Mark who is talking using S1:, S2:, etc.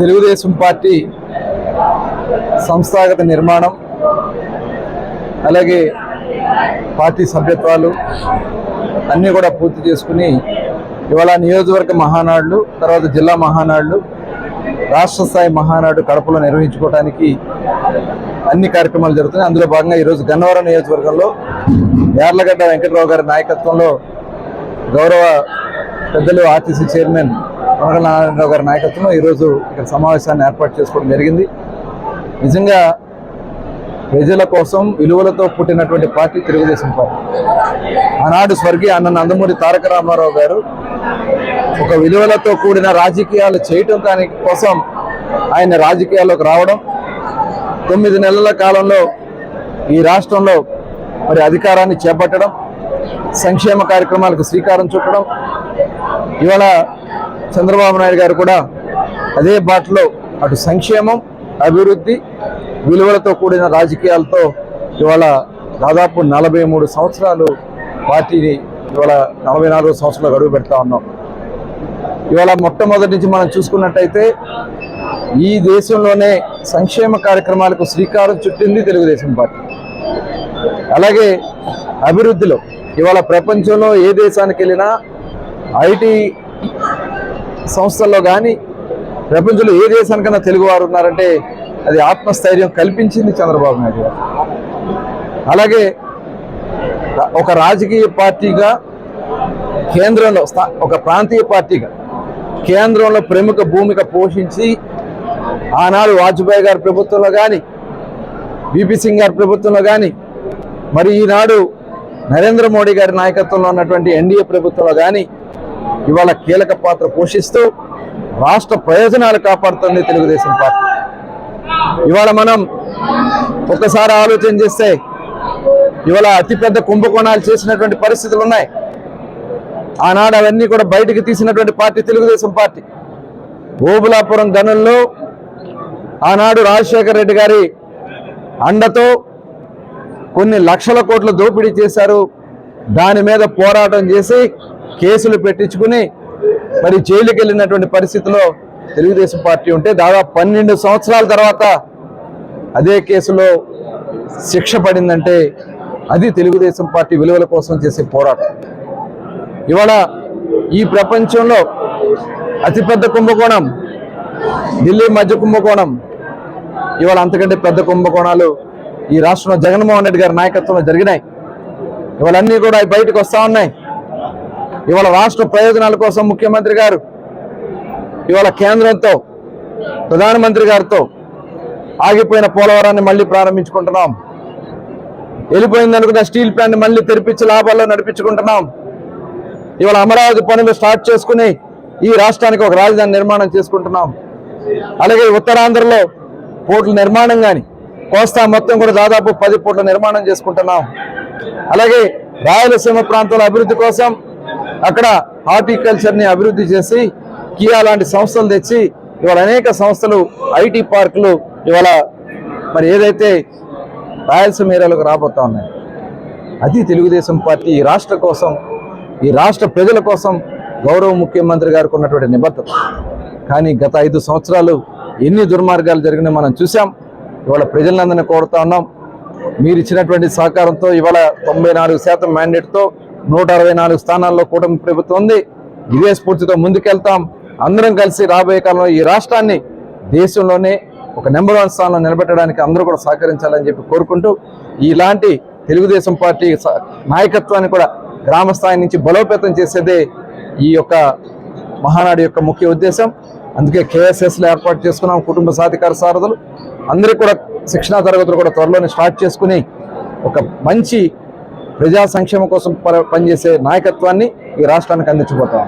S1: Telugu Desam party సంస్థాగత నిర్మాణం అలాగే పార్టీ సభ్యత్వాలు అన్నీ కూడా పూర్తి చేసుకుని ఇవాళ నియోజకవర్గ మహానాడులు తర్వాత జిల్లా మహానాడులు రాష్ట్ర స్థాయి మహానాడు కడపలో నిర్వహించుకోవడానికి అన్ని కార్యక్రమాలు జరుగుతున్నాయి. అందులో భాగంగా ఈరోజు గన్నవరం నియోజకవర్గంలో యార్లగడ్డ వెంకటరావు గారి నాయకత్వంలో గౌరవ పెద్దలు ఆర్టీసీ చైర్మన్ కొనకల నారాయణరావు గారి నాయకత్వంలో ఈరోజు ఇక్కడ సమావేశాన్ని ఏర్పాటు చేసుకోవడం జరిగింది. నిజంగా ప్రజల కోసం విలువలతో పుట్టినటువంటి పార్టీ తెలుగుదేశం పార్టీ. ఆనాడు స్వర్గీయ అన్న నందమూరి తారక రామారావు గారు ఒక విలువలతో కూడిన రాజకీయాలు చేయటం దాని కోసం ఆయన రాజకీయాల్లోకి రావడం తొమ్మిది నెలల కాలంలో ఈ రాష్ట్రంలో మరి అధికారాన్ని చేపట్టడం సంక్షేమ కార్యక్రమాలకు శ్రీకారం చుట్టడం ఇవాళ చంద్రబాబు నాయుడు గారు కూడా అదే బాటలో అటు సంక్షేమం అభివృద్ధి విలువలతో కూడిన రాజకీయాలతో ఇవాళ దాదాపు నలభై మూడు సంవత్సరాలు పార్టీని ఇవాళ నలభై నాలుగు సంవత్సరాలు గడువు పెడతా ఉన్నాం. ఇవాళ మొట్టమొదటి నుంచి మనం చూసుకున్నట్టయితే ఈ దేశంలోనే సంక్షేమ కార్యక్రమాలకు శ్రీకారం చుట్టింది తెలుగుదేశం పార్టీ. అలాగే అభివృద్ధిలో ఇవాళ ప్రపంచంలో ఏ దేశానికి వెళ్ళినా ఐటీ సంస్థల్లో కానీ ప్రపంచంలో ఏ దేశానికైనా తెలుగు వారు ఉన్నారంటే అది ఆత్మస్థైర్యం కల్పించింది చంద్రబాబు నాయుడు గారు. అలాగే ఒక రాజకీయ పార్టీగా కేంద్రంలో స్థా- ఒక ప్రాంతీయ పార్టీగా కేంద్రంలో ప్రముఖ భూమిక పోషించి ఆనాడు వాజ్పేయి గారి ప్రభుత్వంలో కానీ బీపీ సింగ్ గారి ప్రభుత్వంలో కానీ మరి ఈనాడు నరేంద్ర మోడీ గారి నాయకత్వంలో ఉన్నటువంటి ఎన్డీఏ ప్రభుత్వంలో కానీ ఇవాళ కీలక పాత్ర పోషిస్తూ రాష్ట్ర ప్రయోజనాలు కాపాడుతుంది తెలుగుదేశం పార్టీ. ఇవాళ మనం ఒకసారి ఆలోచన చేస్తే ఇవాళ అతిపెద్ద కుంభకోణాలు చేసినటువంటి పరిస్థితులు ఉన్నాయి. ఆనాడు అవన్నీ కూడా బయటికి తీసినటువంటి పార్టీ తెలుగుదేశం పార్టీ. ఓబులాపురం గనుల్లో ఆనాడు రాజశేఖర రెడ్డి గారి అండతో కొన్ని లక్షల కోట్ల దోపిడీ చేశారు. దాని మీద పోరాటం చేసి కేసులు పెట్టించుకుని మరి జైలుకి వెళ్ళినటువంటి పరిస్థితిలో తెలుగుదేశం పార్టీ ఉంటే దాదాపు పన్నెండు సంవత్సరాల తర్వాత అదే కేసులో శిక్ష పడిందంటే అది తెలుగుదేశం పార్టీ విలువల కోసం చేసే పోరాటం. ఇవాళ ఈ ప్రపంచంలో అతిపెద్ద కుంభకోణం ఢిల్లీ మధ్య కుంభకోణం ఇవాళ అంతకంటే పెద్ద కుంభకోణాలు ఈ రాష్ట్రంలో జగన్మోహన్ రెడ్డి గారి నాయకత్వంలో జరిగినాయి. ఇవాళ అన్నీ కూడా బయటకు వస్తూ ఉన్నాయి. ఇవాళ రాష్ట్ర ప్రయోజనాల కోసం ముఖ్యమంత్రి గారు ఇవాళ కేంద్రంతో ప్రధానమంత్రి గారితో ఆగిపోయిన పోలవరాన్ని మళ్ళీ ప్రారంభించుకుంటున్నాం. వెళ్ళిపోయింది అనుకున్న స్టీల్ ప్లాంట్ మళ్ళీ తెరిపించి లాభాల్లో నడిపించుకుంటున్నాం. ఇవాళ అమరావతి పనులు స్టార్ట్ చేసుకుని ఈ రాష్ట్రానికి ఒక రాజధాని నిర్మాణం చేసుకుంటున్నాం. అలాగే ఉత్తరాంధ్రలో పోర్టుల నిర్మాణం కానీ కోస్తా మొత్తం కూడా దాదాపు పది పోర్టుల నిర్మాణం చేసుకుంటున్నాం. అలాగే రాయలసీమ ప్రాంతాల అభివృద్ధి కోసం అక్కడ హార్టికల్చర్ని అభివృద్ధి చేసి కియా లాంటి సంస్థలు తెచ్చి ఇవాళ అనేక సంస్థలు ఐటీ పార్కులు ఇవాళ మరి ఏదైతే రాయలసీమ ఏరియాలకు రాబోతా ఉన్నాయి అది తెలుగుదేశం పార్టీ ఈ రాష్ట్ర కోసం ఈ రాష్ట్ర ప్రజల కోసం గౌరవ ముఖ్యమంత్రి గారికి ఉన్నటువంటి నిబద్ధత. కానీ గత ఐదు సంవత్సరాలు ఎన్ని దుర్మార్గాలు జరిగినా మనం చూసాం ఇవాళ ప్రజలందరినీ కోరుతా ఉన్నాం. మీరు ఇచ్చినటువంటి సహకారంతో ఇవాళ తొంభై నాలుగు శాతం మ్యాండేట్తో నూట అరవై నాలుగు స్థానాల్లో కూటమి ప్రభుత్వం ఉంది. ఇదే స్ఫూర్తితో ముందుకెళ్తాం. అందరం కలిసి రాబోయే కాలంలో ఈ రాష్ట్రాన్ని దేశంలోనే ఒక నెంబర్ వన్ స్థానంలో నిలబెట్టడానికి అందరూ కూడా సహకరించాలని చెప్పి కోరుకుంటూ ఇలాంటి తెలుగుదేశం పార్టీ స- నాయకత్వాన్ని కూడా గ్రామ స్థాయి నుంచి బలోపేతం చేసేదే ఈ యొక్క మహానాడు యొక్క ముఖ్య ఉద్దేశం. అందుకే కేఎస్ఎస్లో ఏర్పాటు చేసుకున్నాం. కుటుంబ సాధికార సారథులు. అందరికీ కూడా శిక్షణా తరగతులు కూడా త్వరలోనే స్టార్ట్ చేసుకుని ఒక మంచి ప్రజా సంక్షేమం కోసం ప- పనిచేసే నాయకత్వాన్ని ఈ రాష్ట్రానికి అందించబోతాం